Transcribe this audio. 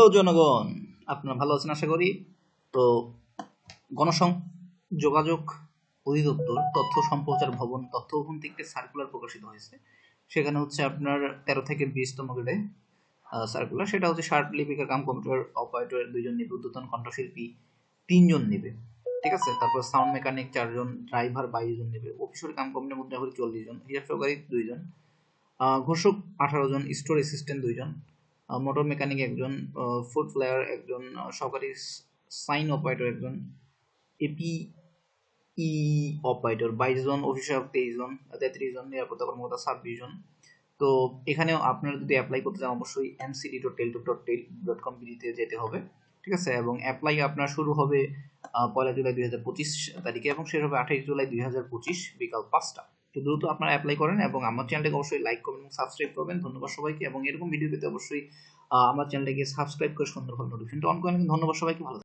Hello জনগণ, আপনারা ভালো আছেন আশা করি। তো গণসং, যোগাযোগ অধিদপ্তর, তথ্য সম্প্রচার ভবন, তথ্য ভবন থেকে সার্কুলার প্রকাশিত হয়েছে। সেখানে হচ্ছে আপনার তেরো থেকে বিশতম গ্রেডে সার্কুলার সেটা হচ্ছে শার্ট, লিপিকা কাম কম্পিউটার, অপারেটর, দুইজন নিবে উদ্যতন কণ্ঠশিল্পী তিনজন নেবে। ঠিক আছে? তারপর সাউন্ড মেকানিক চারজন ড্রাইভার বাইশ জন নেবে। অফিসের কাম কোম্পানি মুদ্রাকরি চল্লিশ জন, হিসাব সহকারী দুইজন। ঘোষক আঠারো জন স্টোর অ্যাসিস্ট্যান্ট দুইজন। মোটর মেকানিক একজন ফুড ফ্লায়ার একজন সহকারী সাইন অপারেটর একজন এপি ই অপারেটর বাইশ জন অফিসার তেইশ জন, তেত্রিশ জন, নিরাপত্তা কর্মকর্তা ছাব্বিশ জন। তো এখানেও আপনারা যদি অ্যাপ্লাই করতে চান, অবশ্যই MCD dot tel dot tel dot com বিডিতে যেতে হবে, ঠিক আছে? এবং অ্যাপ্লাই আপনার শুরু হবে পয়লা জুলাই দুই হাজার পঁচিশ তারিখে এবং শেষ হবে আঠাইশ জুলাই দুই হাজার পঁচিশ বিকাল পাঁচটা। তো দ্রুত আপনারা অ্যাপ্লাই করেন এবং আমার চ্যানেলটাকে অবশ্যই লাইক করবেন এবং সাবস্ক্রাইব করবেন ধন্যবাদ সবাইকে এবং এরকম ভিডিও পেতে অবশ্যই আমার চ্যানেলটাকে সাবস্ক্রাইব করে সুন্দরভাবে নোটিফিকেশনটা অন করেন ধন্যবাদ সবাইকে, ভালো।